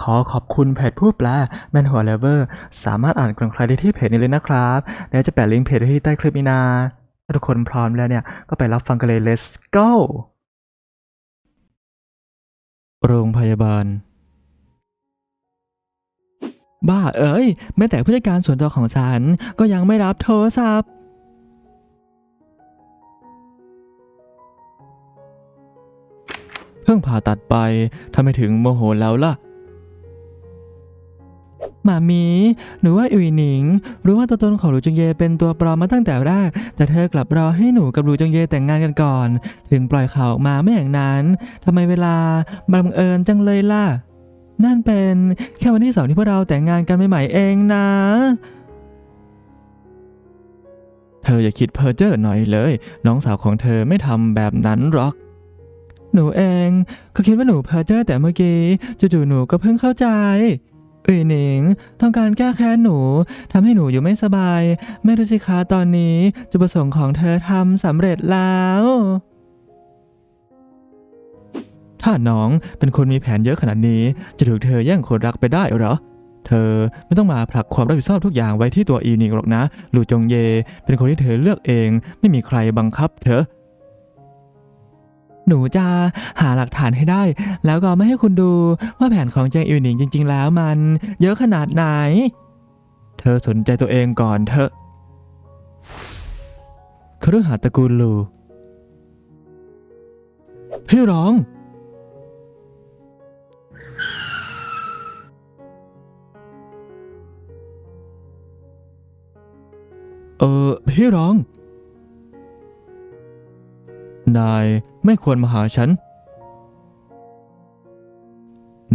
ขอขอบคุณเพจผู้แปลแมนหัวเลเวอร์สามารถอ่านกล่องใครได้ที่เพจนี้เลยนะครับเดี๋ยวจะแปะลิงก์เพจไว้ที่ใต้คลิปนี้นะถ้าทุกคนพร้อมแล้วเนี่ย ก็ไปรับฟังกันเลย let's go โรงพยาบาล บ้าเอ้ย แม้แต่ผู้จัดการส่วนตัวของฉัน ก็ยังไม่รับโทรศัพท์ เพิ่งผ่าตัดไปทำไมถึงโมโหแล้วล่ะ หมามีหนูว่าอุ๋ยหนิง รู้ว่าตัวตนของหลูจงเยเป็นตัวปลอมมาตั้งแต่แรก แต่เธอกลับรอให้หนูกับหลูจงเยแต่งงานกันก่อน ถึงปล่อยข่าวออกมาไม่อย่างนั้นทำไมเวลาบังเอิญจังเลยล่ะ นั่นเป็นแค่วันที่สองที่พวกเราแต่งงานกันใหม่ๆเองนะเธออย่าคิดเพ้อเจ้อหน่อยเลย น้องสาวของเธอไม่ทำแบบนั้นหรอก หนูเองก็คิดว่าหนูเพ้อเจ้อแต่เมื่อกี้จู่ๆหนูก็เพิ่งเข้าใจ อุ๋ยหนิงต้องการแก้แค้นหนูทำให้หนูอยู่ไม่สบาย ไม่รู้สิคะตอนนี้จุดประสงค์ของเธอทำสำเร็จแล้ว ถ้าน้องเป็นคนมีแผนเยอะขนาดนี้ จะถูกเธอแย่งคนรักไปได้เหรอ เธอไม่ต้องมาผลักความรับผิดชอบทุกอย่างไว้ที่ตัวอีนิงหรอกนะ หลู่จงเย เป็นคนที่เธอเลือกเอง ไม่มีใครบังคับเธอ หนูจะหาหลักฐานให้ได้ แล้วก็ไม่ให้คุณดูว่าแผนของเจงอิวหนิงจริง ๆ แล้วมัน เยอะขนาดไหน เธอสนใจตัวเองก่อนเถอะครือหาตระกูลลูพี่ร้อง เออพี่ร้อง นายไม่ควรมาหาฉัน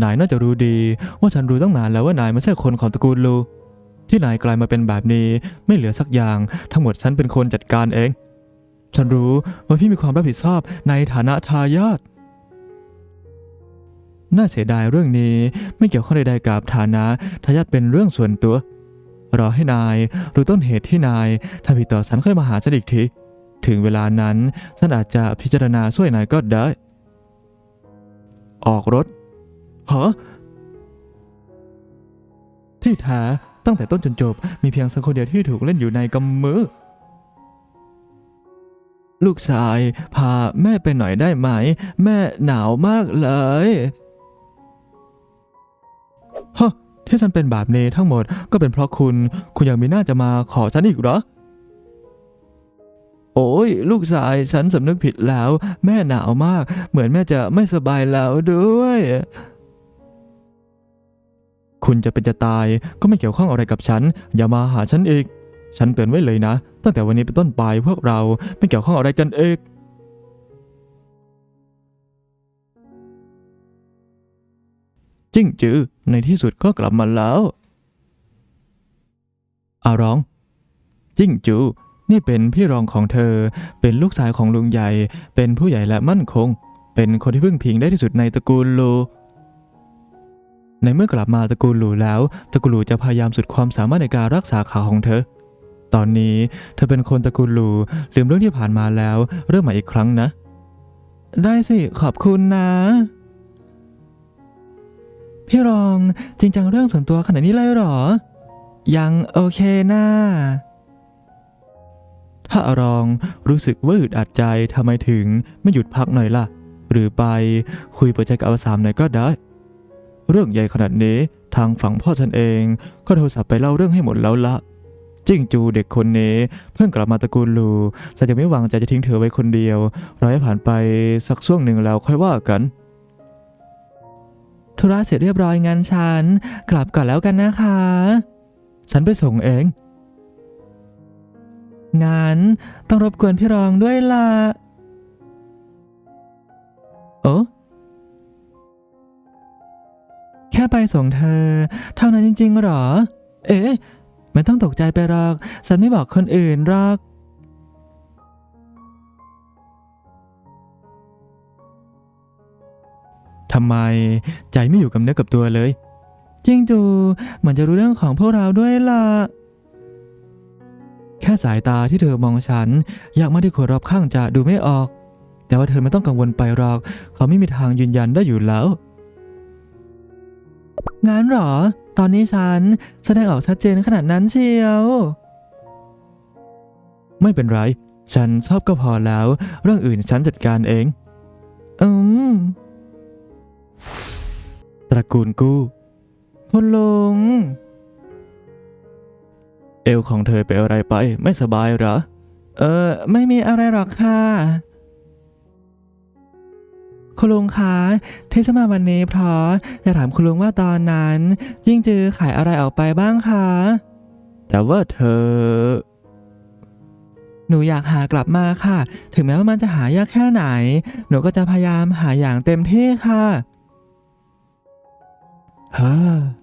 นายน่าจะรู้ดีว่าฉันรู้ตั้งนานแล้วว่านายไม่ใช่คนของตระกูลลู ที่นายกลายมาเป็นแบบนี้ไม่เหลือสักอย่าง ทั้งหมดฉันเป็นคนจัดการเอง ฉันรู้ว่าพี่มีความรับผิดชอบในฐานะทายาทน่าเสียดายเรื่องนี้ไม่เกี่ยวข้องใดๆกับฐานะทายาทเป็นเรื่องส่วนตัว รอให้นายรู้ต้นเหตุที่นายทำผิดต่อฉันค่อยมาหาฉันอีกที ถึงเวลานั้นฉันอาจจะพิจารณาช่วยนายก็ได้ ออกรถฮะที่แท้ตั้งแต่ต้นจนจบ มีเพียงสักคนเดียวที่ถูกเล่นอยู่ในกำมือ ลูกชายพาแม่ไปหน่อยได้ไหม แม่หนาวมากเลยฮะที่ฉันเป็นแบบนี้ทั้งหมดก็เป็นเพราะคุณ คุณยังมีหน้าจะมาขอฉันอีกเหรอ โอ้ยลูกชายฉันสำนึกผิดแล้ว แม่หนาวมาก เหมือนแม่จะไม่สบายแล้วด้วย คุณจะเป็นจะตายก็ไม่เกี่ยวข้องอะไรกับฉัน อย่ามาหาฉันอีก ฉันเตือนไว้เลยนะ ตั้งแต่วันนี้เป็นต้นไปพวกเราไม่เกี่ยวข้องอะไรกันเอกจิ้งจือในที่สุดก็กลับมาแล้วอารอง จิ้งจู นี่เป็นพี่รองของเธอ เป็นลูกชายของลุงใหญ่ เป็นผู้ใหญ่และมั่นคง เป็นคนที่พึ่งพิงได้ที่สุดในตระกูลลู ในเมื่อกลับมาตระกูลหลูแล้ว ตระกูลหลูจะพยายามสุดความสามารถในการรักษาขาของเธอ ตอนนี้เธอเป็นคนตระกูลหลูลืมเรื่องที่ผ่านมาแล้ว เริ่มใหม่อีกครั้งนะ ได้สิขอบคุณนะ พี่รองจริงจังเรื่องส่วนตัวขนาดนี้เลยเหรอ ยังโอเคนะ ถ้าอารองรู้สึกว่าอึดอัดใจทำไมถึงไม่หยุดพักหน่อยล่ะ หรือไปคุยเปิดใจกับอวสามหน่อยก็ได้ เรื่องใหญ่ขนาดนี้ทางฝั่งพ่อฉันเองก็โทรศัพท์ไปเล่าเรื่องให้หมดแล้วละจิ้งจูเด็กคนนี้เพิ่งกลับมาตระกูลลูฉันยังไม่วางใจจะทิ้งเธอไว้คนเดียวรอให้ผ่านไปสักช่วงหนึ่งแล้วค่อยว่ากันธุระเสร็จเรียบร้อยงั้นฉัน กลับก่อนแล้วกันนะคะ ฉันไปส่งเอง งั้นต้องรบกวนพี่รองด้วยล่ะ โอ้แค่ไปส่งเธอ เท่านั้นจริง ๆ หรอ เอ๊ะ ไม่ต้องตกใจไปหรอก ฉันไม่บอกคนอื่นหรอก ทำไมใจไม่อยู่กับเนื้อกับตัวเลย จริงจูเหมือนจะรู้เรื่องของพวกเราด้วยล่ะ แค่สายตาที่เธอมองฉัน อยากมาที่คนรอบข้างจะดูไม่ออก แต่ว่าเธอไม่ต้องกังวลไปหรอก เขาไม่มีทางยืนยันได้อยู่แล้วงั้นเหรอ ตอนนี้ฉันแสดงออกชัดเจนขนาดนั้นเชียว ไม่เป็นไร ฉันชอบก็พอแล้ว เรื่องอื่นฉันจัดการเอง อืม ตระกูลกู้คุณลุง เอวของเธอเป็นอะไรไปไม่สบายเหรอ เออ ไม่มีอะไรหรอกค่ะ คุณลุงคะที่จะมาวันนี้เพราะอยากถามคุณลุงว่าตอนนั้น ยิ่งจือขายอะไรออกไปบ้างคะ แต่ว่าเธอ หนูอยากหากลับมาค่ะ ถึงแม้ว่ามันจะหายากแค่ไหน หนูก็จะพยายามหาอย่างเต็มที่ค่ะฮ่าถ้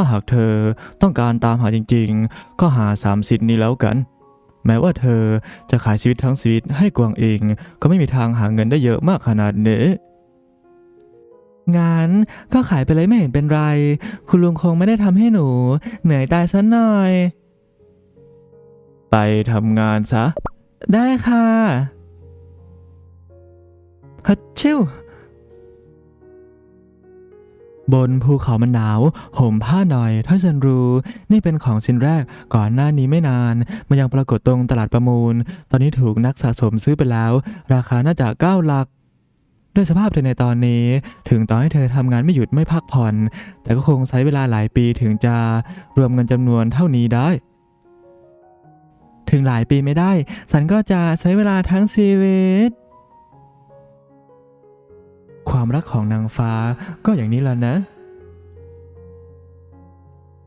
าหากเธอต้องการตามหาจริงๆ ก็หาสามสิทธิ์นี้แล้วกัน แม้ว่าเธอจะขายชีวิตทั้งชีวิตให้กวางเองก็ไม่มีทางหาเงินได้เยอะมากขนาดนี้งั้นก็ขายไปเลยไม่เห็นเป็นไร คุณลุงคงไม่ได้ทำให้หนู เหนื่อยตายซะหน่อย ไปทำงานซะ ได้ค่ะฮัตชิว บนภูเขามันหนาว ห่มผ้าหน่อยถ้าฉันรู้นี่เป็นของชิ้นแรกก่อนหน้านี้ไม่นาน มันยังปรากฏตรงตลาดประมูล ตอนนี้ถูกนักสะสมซื้อไปแล้ว ราคาน่าจะเก้าหลักด้วยสภาพเธอในตอนนี้ ถึงต่อให้เธอทำงานไม่หยุดไม่พักผ่อน แต่ก็คงใช้เวลาหลายปีถึงจะรวมเงินจำนวนเท่านี้ได้ ถึงหลายปีไม่ได้ฉันก็จะใช้เวลาทั้งชีวิต ความรักของนางฟ้าก็อย่างนี้แหละนะ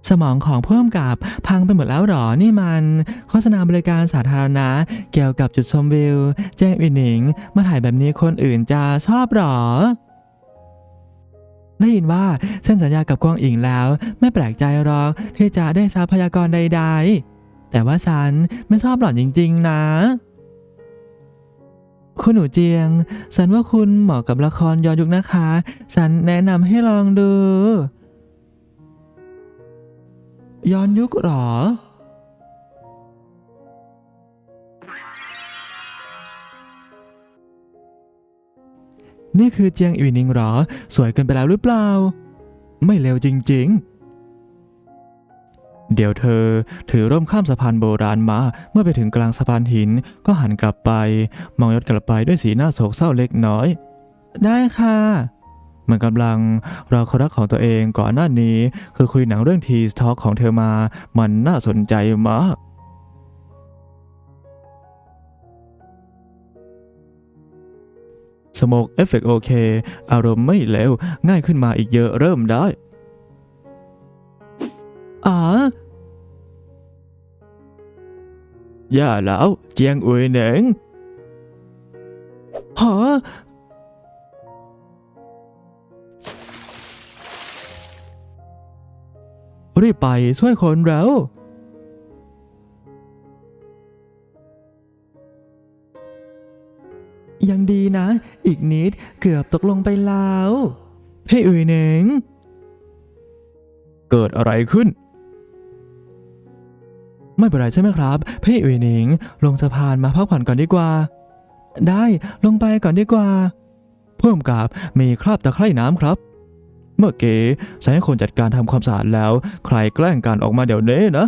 สมองของเพิ่มกับพังไปหมดแล้วหรอ นี่มัน โฆษณาบริการสาธารณะ เกี่ยวกับจุดชมวิว แจ้งอินหนิง มาถ่ายแบบนี้คนอื่นจะชอบหรอได้ยินว่าเส้นสัญญากับกวางอิงแล้ว ไม่แปลกใจหรอกที่จะได้ทรัพยากรใด ๆ แต่ว่าฉันไม่ชอบหล่อนจริง ๆ นะ คุณหนูเจียงฉันว่าคุณเหมาะกับละครย้อนยุคนะคะฉันแนะนำให้ลองดู ย้อนยุคหรอ นี่คือเจียงอีหนิงหรอ สวยเกินไปแล้วหรือเปล่า ไม่เลวจริง ๆ เดี๋ยวเธอ ถือร่มข้ามสะพานโบราณมา เมื่อไปถึงกลางสะพานหิน ก็หันกลับไป มองย้อนกลับไปด้วยสีหน้าโศกเศร้าเล็กน้อย ได้ค่ะมันกำลังรอคนรักของตัวเองก่อนหน้านี้ คือคุยหนังเรื่องทีสทอ k ของเธอมา มันน่าสนใจมากสโมกเอฟเฟกโอเค อารมณ์ไม่เลวง่ายขึ้นมาอีกเยอะเริ่มได้ อ๋อ ย่าแล้วเจียงอุยเหนิงฮะรีบไปช่วยคนแล้วยังดีนะ อีกนิดเกือบตกลงไปแล้ว พี่อุ๋ยเหนิง เกิดอะไรขึ้น ไม่เป็นไรใช่ไหมครับ พี่อุ๋ยหนิง ลงสะพานมาพักผ่อนก่อนดีกว่า ได้ลงไปก่อนดีกว่า เพิ่มกับมีคราบตะไคร่น้ำครับ เมื่อกี้ฉันให้คนจัดการทำความสะอาดแล้ว ใครแกล้งกันออกมาเดี๋ยวนี้นะ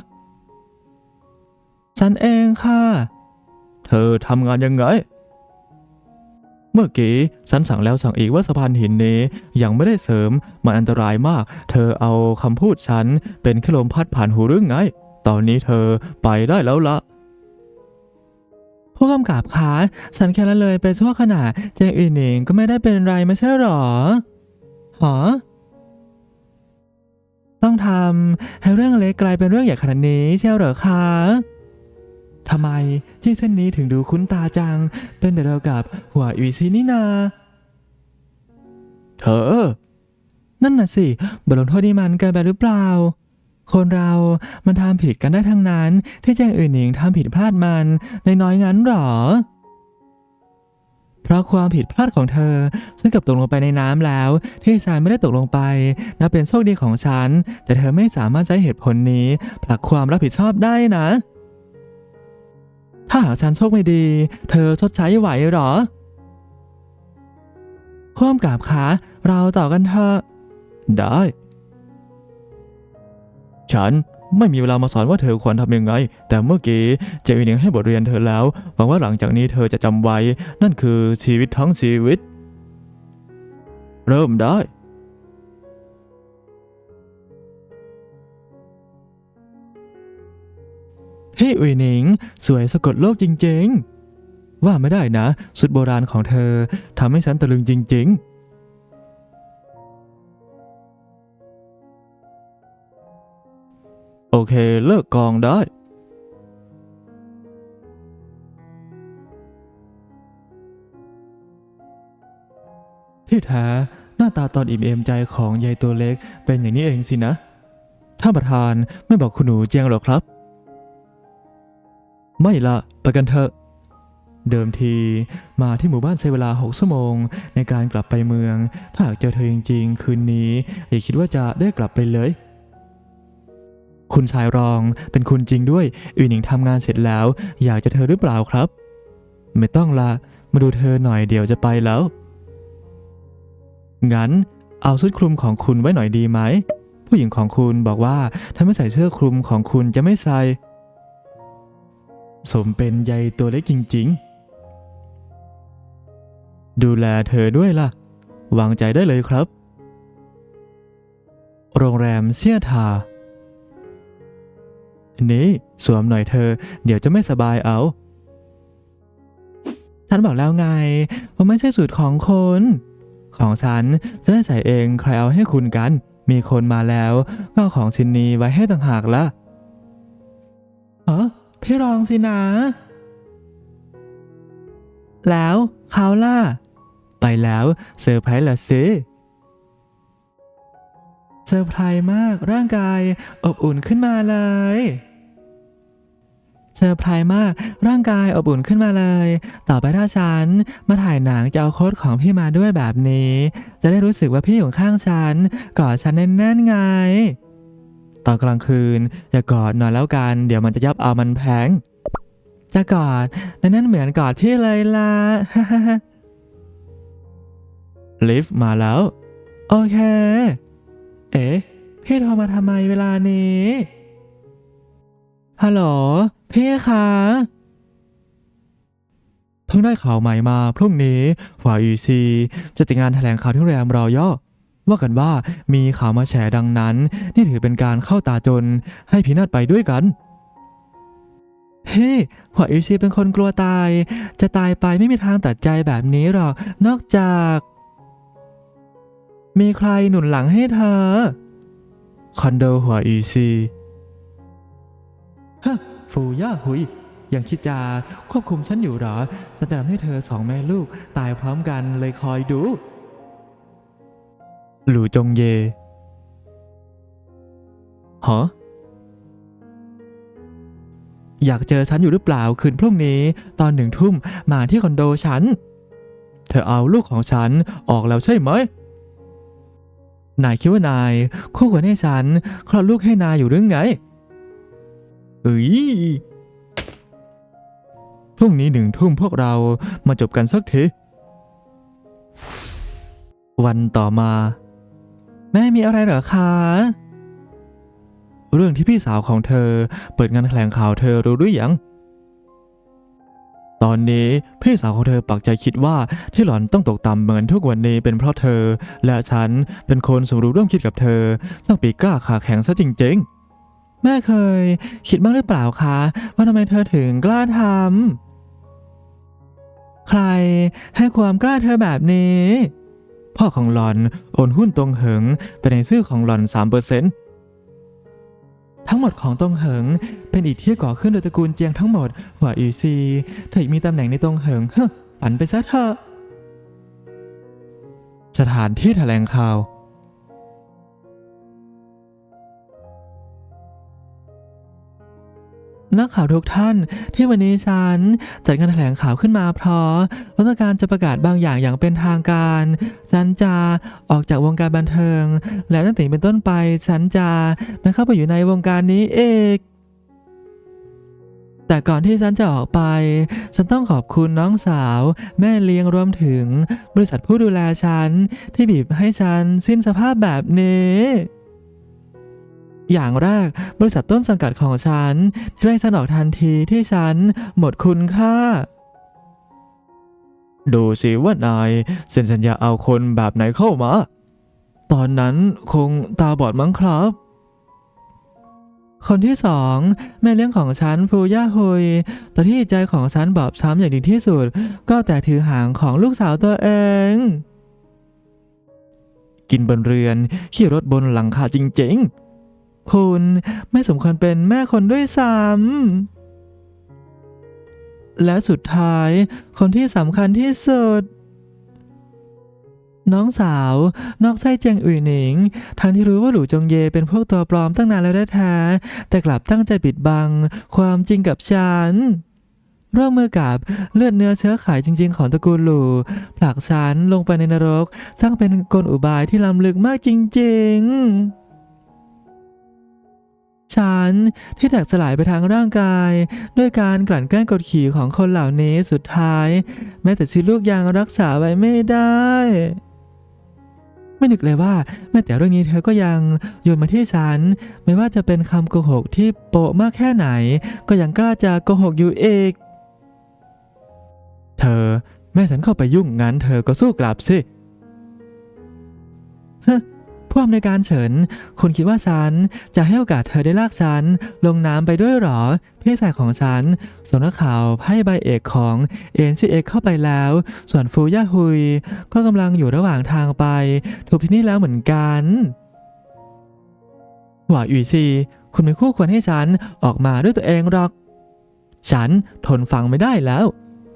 ฉันเองค่ะ เธอทำงานยังไง เมื่อกี้ฉันสั่งแล้วสั่งอีกว่าสะพานหินนี้ยังไม่ได้เสริม มันอันตรายมาก เธอเอาคำพูดฉันเป็นแค่ลมพัดผ่านหูหรือไง ตอนนี้เธอไปได้แล้วละผู้กำกับคะฉันแค่ละเลยไปชั่วขณะเจงอีหนิงก็ไม่ได้เป็นไรไม่ใช่หรอหอต้องทำให้เรื่องเล็กกลายเป็นเรื่องใหญ่ขนาดนี้ใช่เหรอคะทำไมที่เส้นนี้ถึงดูคุ้นตาจัง เป็นแบบเดียวกับหัวอีซีนี่นา เธอ นั่นน่ะสิบทลงโทษนี่มันเกินไปหรือเปล่า คนเรามันทำผิดกันได้ทั้งนั้น ที่แจ้งอื่นหนิงทำผิดพลาดมันในน้อยงั้นหรอ เพราะความผิดพลาดของเธอ ซึ่งกับตกลงไปในน้ำแล้ว ที่ฉันไม่ได้ตกลงไปนับเป็นโชคดีของฉัน แต่เธอไม่สามารถใช้เหตุผลนี้ผลักความรับผิดชอบได้นะ ถ้าหากฉันโชคไม่ดี เธอชดใช้ไหวหรอพ่วมกับขาเราต่อกันเถอะได้ ฉันไม่มีเวลามาสอนว่าเธอควรทำยังไง แต่เมื่อกี้เจวินิงให้บทเรียนเธอแล้ว หวังว่าหลังจากนี้เธอจะจำไว้ นั่นคือชีวิตทั้งชีวิต เริ่มได้พี่อุยหนิง สวยสะกดโลกจริง ๆ ว่าไม่ได้นะ สุดโบราณของเธอทำให้ฉันตะลึงจริง ๆ โอเคเลิกกองได้ ที่แท้หน้าตาตอนอิ่มเอมใจของยายตัวเล็กเป็นอย่างนี้เองสินะ ท่านประธานไม่บอกคุณหนูเจียงหรอกครับ ไม่ละไปกันเถอะ เดิมทีมาที่หมู่บ้านใช้เวลา6ชั่วโมง ในการกลับไปเมือง ถ้าหากเจอเธอจริงๆ คืนนี้อย่าคิดว่าจะได้กลับไปเลย คุณชายรอง เป็นคุณจริงด้วยอุยหนิงทำงานเสร็จแล้ว อยากจะเธอหรือเปล่าครับ ไม่ต้องละมาดูเธอหน่อยเดี๋ยวจะไปแล้ว งั้น เอาชุดคลุมของคุณไว้หน่อยดีไหม ผู้หญิงของคุณบอกว่าถ้าไม่ใส่เสื้อคลุมของคุณจะไม่ใส่ สมเป็นใยตัวเล็กจริง ๆ ดูแลเธอด้วยล่ะ วางใจได้เลยครับ โรงแรมเซียทา นี่สวมหน่อยเธอ เดี๋ยวจะไม่สบายเอา ฉันบอกแล้วไงว่าไม่ใช่สูตรของคน ของฉันจะได้ใส่เองใครเอาให้คุณกัน มีคนมาแล้วก็เอาของชิ้นนี้ไว้ให้ต่างหากละเออพี่รองสินะ แล้วเขาล่ะ ไปแล้วเซอร์ไพรส์ละสิเซอร์ไพรส์มากร่างกายอบอุ่นขึ้นมาเลย เซอร์ไพรส์มาก ร่างกายอบอุ่นขึ้นมาเลย ต่อไปถ้าฉันมาถ่ายหนังจะเอาโค้ดของพี่มาด้วยแบบนี้ จะได้รู้สึกว่าพี่อยู่ข้างฉันกอดฉันแน่นๆไงตอนกลางคืนอย่ากอดนอนแล้วกัน เดี๋ยวมันจะยับเอามันแพงจะกอดนั่นเหมือนกอดพี่เลยล่ะลิฟต์มาแล้ว โอเค เอ๊ะ พี่โทรมาทำไมเวลานี้ ฮัลโหลเพ่คะเพิ่งได้ข่าวใหม่มาพรุ่งนี้ฝ่ายอีซีจะจัดงานแถลงข่าวที่โรงแรมรอยย่อว่ากันว่ามีข่าวมาแฉดังนั้น นี่ถือเป็นการเข้าตาจนให้พีนัดไปด้วยกัน เฮ้หัวอีซีเป็นคนกลัวตาย จะตายไปไม่มีทางตัดใจแบบนี้หรอก นอกจาก มีใครหนุนหลังให้เธอ คอนโดหัวอีซี ฮะฟูย่าหุย ยังคิดจะควบคุมฉันอยู่เหรอฉันจะทำให้เธอสองแม่ลูกตายพร้อมกันเลยคอยดู หลู่จงเยฮะอยากเจอฉันอยู่หรือเปล่าคืนพรุ่งนี้ ตอนหนึ่งทุ่มมาที่คอนโดฉัน เธอเอาลูกของฉันออกแล้วใช่ไหม นายคิดว่านายคู่ควรให้ฉันคลอดลูกให้นายอยู่หรือไง เอ้ยพรุ่งนี้หนึ่งทุ่มพวกเรามาจบกันสักทีวันต่อมา แม่มีอะไรเหรอคะ เรื่องที่พี่สาวของเธอเปิดงานแถลงข่าวเธอรู้หรือยัง ตอนนี้พี่สาวของเธอปักใจคิดว่าที่หล่อนต้องตกต่ำเหมือนทุกวันนี้เป็นเพราะเธอ และฉันเป็นคนสมรู้ร่วมคิดกับเธอสร้างปีกล้าขาแข็งซะจริงๆ แม่เคย คิดบ้างหรือเปล่าคะว่าทำไมเธอถึงกล้าทำใครให้ความกล้าเธอแบบนี้ พ่อของหลอนโอนหุ้นตรงเหิงเป็นในชื่อของหลอน3%ทั้งหมดของตรงเหิง เป็นอิฐที่ก่อขึ้นโดยตระกูลเจียงทั้งหมดหัวอีซีเธออีกมีตำแหน่งในตรงเหิงเฮ้ฝันไปซะเถอะสถานที่แถลงข่าว นักข่าวทุกท่านที่วันนี้ฉันจัดงานแถลงข่าวขึ้นมาเพราะว่าต้องการจะประกาศบางอย่างอย่างเป็นทางการฉันจะออกจากวงการบันเทิง และตั้งแต่เป็นต้นไปฉันจะไม่เข้าไปอยู่ในวงการนี้เองแต่ก่อนที่ฉันจะออกไป ฉันต้องขอบคุณน้องสาว แม่เลี้ยงรวมถึง บริษัทผู้ดูแลฉัน ที่บีบให้ฉันสิ้นสภาพแบบนี้ อย่างแรกบริษัทต้นสังกัดของฉันไล่ฉันออกทันทีที่ฉันหมดคุณค่า ดูสิว่านายเซ็นสัญญาเอาคนแบบไหนเข้ามา ตอนนั้นคงตาบอดมั้งครับ คนที่สองแม่เลี้ยงของฉันฟูย่าฮุยแต่ที่ใจของฉันบอบช้ำอย่างดีที่สุด ก็แต่ถือหางของลูกสาวตัวเองกินบนเรือนขี่รถบนหลังคาจริง ๆ คุณ ไม่สมควรเป็นแม่คนด้วยซ้ำและสุดท้าย คนที่สำคัญที่สุด น้องสาว นอกไส้เจียงอุ๋ยหนิง ทั้งที่รู้ว่าหลู่จงเยเป็นพวกตัวปลอมตั้งนานแล้วแท้แต่กลับตั้งใจปิดบัง ความจริงกับฉันร่วมมือกับเลือดเนื้อเชื้อไขจริง ๆ ของตระกูลหลู่ผลักฉันลงไปในนรก สร้างเป็นกลอุบายที่ล้ำลึกมากจริง ๆ ฉันที่แตกสลายไปทางร่างกาย ด้วยการกลั่นแกล้งกดขี่ของคนเหล่านี้สุดท้าย แม้แต่ชีวิตลูกยังรักษาไว้ไม่ได้ ไม่นึกเลยว่าแม้แต่เรื่องนี้เธอก็ยังโยนมาที่ฉัน ไม่ว่าจะเป็นคำโกหกที่โปะมากแค่ไหน ก็ยังกล้าจะโกหกอยู่เอกเธอแม่ฉันเข้าไปยุ่งงั้นเธอก็สู้กลับสิฮะ ผู้อำนวยการเฉิน คุณคิดว่าฉันจะให้โอกาสเธอได้ลากฉันลงน้ำไปด้วยหรอ พี่ชายของฉัน ส่งนักข่าวให้ใบเอกของเอ็นซีเอ็กเข้าไปแล้ว ส่วนฟูย่าฮุย ก็กำลังอยู่ระหว่างทางไป ถูกที่นี่แล้วเหมือนกันหว่าอุ๋ยซีคุณไม่คู่ควรให้ฉันออกมาด้วยตัวเองหรอก ฉันทนฟังไม่ได้แล้ว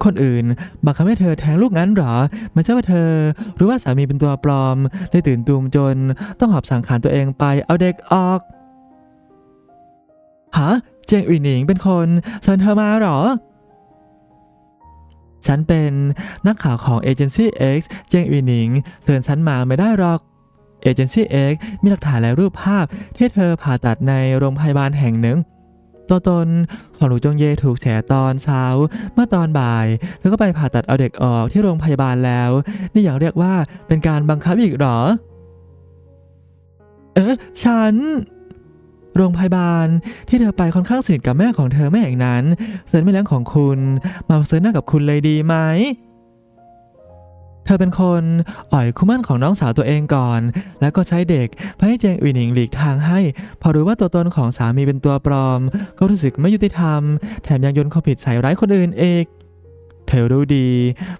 คนอื่นบังคับให้เธอแทงลูกงั้นเหรอไม่ใช่ว่าเธอ หรือว่าสามีเป็นตัวปลอมเลยตื่นตูมจน ต้องหอบสังขารตัวเองไปเอาเด็กออกฮะเจียงอุ๋ยหนิงเป็นคนเชิญเธอมาเหรอ ฉันเป็นนักข่าวของเอเจนซี่ X เจียงอุ๋ยหนิงเชิญฉันมาไม่ได้หรอกเอเจนซี่ X มีหลักฐานและรูปภาพที่เธอผ่าตัดในโรงพยาบาลแห่งหนึ่ง ตัวตนของหนูจงเยถูกแฉตอนเช้า เมื่อตอนบ่ายเธอก็ไปผ่าตัดเอาเด็กออกที่โรงพยาบาลแล้ว นี่อย่างเรียกว่าเป็นการบังคับอีกหรอ เอ๊ะฉันโรงพยาบาลที่เธอไปค่อนข้างสนิทกับแม่ของเธอไม่อย่างนั้นเซินไม่เลี้ยงของคุณ มาเซินหน้ากับคุณเลยดีไหม ธอเป็นคนอ่อยคู่มั่นของน้องสาวตัวเองก่อน แล้วก็ใช้เด็กเพื่อให้เจงอุยหนิงหลีกทางให้ พอรู้ว่าตัวตนของสามีเป็นตัวปลอม ก็รู้สึกไม่ยุติธรรม แถมยังโยนความผิดใส่ร้ายคนอื่นเอกเธอรู้ดี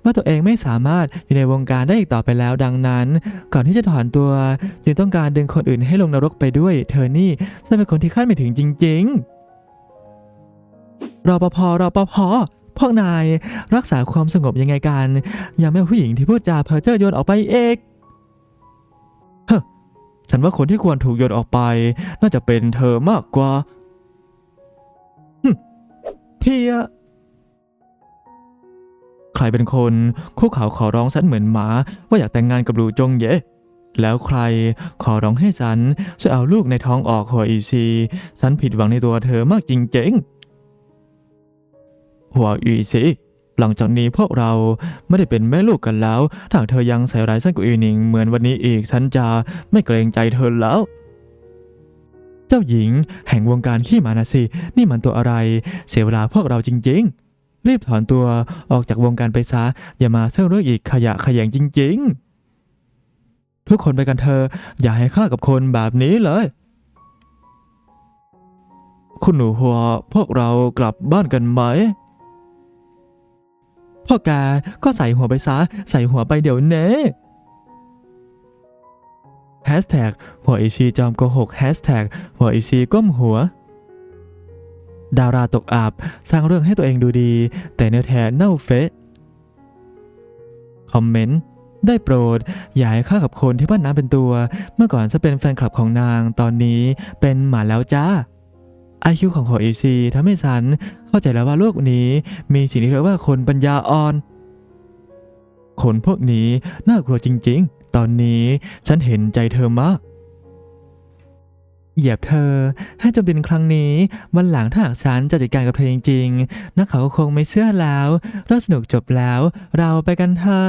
ว่าตัวเองไม่สามารถอยู่ในวงการได้อีกต่อไปแล้วดังนั้น ก่อนที่จะถอนตัว จึงต้องการดึงคนอื่นให้ลงนรกไปด้วย เธอนี่จะเป็นคนที่คาดไม่ถึงจริง ๆรปภรปภ พวกนายรักษาความสงบยังไงกันยังไม่ผู้หญิงที่พูดจาเพ้อเจ้อโยนออกไปเอกฮฉันว่าคนที่ควรถูกโยนออกไป น่าจะเป็นเธอมากกว่าฮึ่มเพียใครเป็นคนคุกเข่าขอร้องฉันเหมือนหมาว่าอยากแต่งงานกับหลูจงเย่แล้วใครขอร้องให้ฉันช่วยเอาลูกในท้องออกหัวอีซีฉันผิดหวังในตัวเธอมากจริงๆ หัวอีซีหลังจากนี้พวกเราไม่ได้เป็นแม่ลูกกันแล้วถ้าเธอยังใส่ร้ายฉันกับอีหนิงเหมือนวันนี้อีกฉันจะไม่เกรงใจเธอแล้ว เจ้าหญิงแห่งวงการขี้มานะสินี่มันตัวอะไร เสียเวลาพวกเราจริง ๆ รีบถอนตัวออกจากวงการไปซะอย่ามาเสื่อเรื่องอีกขยะขยงจริง ๆ ทุกคนไปกันเธอะอย่าให้ข้ากับคนแบบนี้เลยคุณหนูหัวพวกเรากลับบ้านกันไหม พ่อแกก็ใส่หัวไปซะ ใส่หัวไปเดี๋ยวนี้แฮชแท็กหัวอีชีจอมโกหกแฮชแท็กหัวอีชีก้มหัว ดาราตกอับสร้างเรื่องให้ตัวเองดูดี แต่เนื้อแท้เน่าเฟะคอมเมนต์ ได้โปรด อย่าให้ข้ากับคนที่บ้านน้ำเป็นตัว เมื่อก่อนจะเป็นแฟนคลับของนางตอนนี้เป็นหมาแล้วจ้าไอคิวของหัวอีซีทำให้ฉัน เข้าใจแล้วว่าโลกนี้มีสิ่งที่เรียกว่าคนปัญญาอ่อน คนพวกนี้น่ากลัวจริง ๆ ตอนนี้ฉันเห็นใจเธอมากเหยียบเธอให้จมดินครั้งนี้วันหลังถ้าหากฉันจะจัดการกับเธอจริงๆนักข่าวก็คงไม่เชื่อแล้วเรื่องสนุกจบแล้ว เราไปกันเถอะ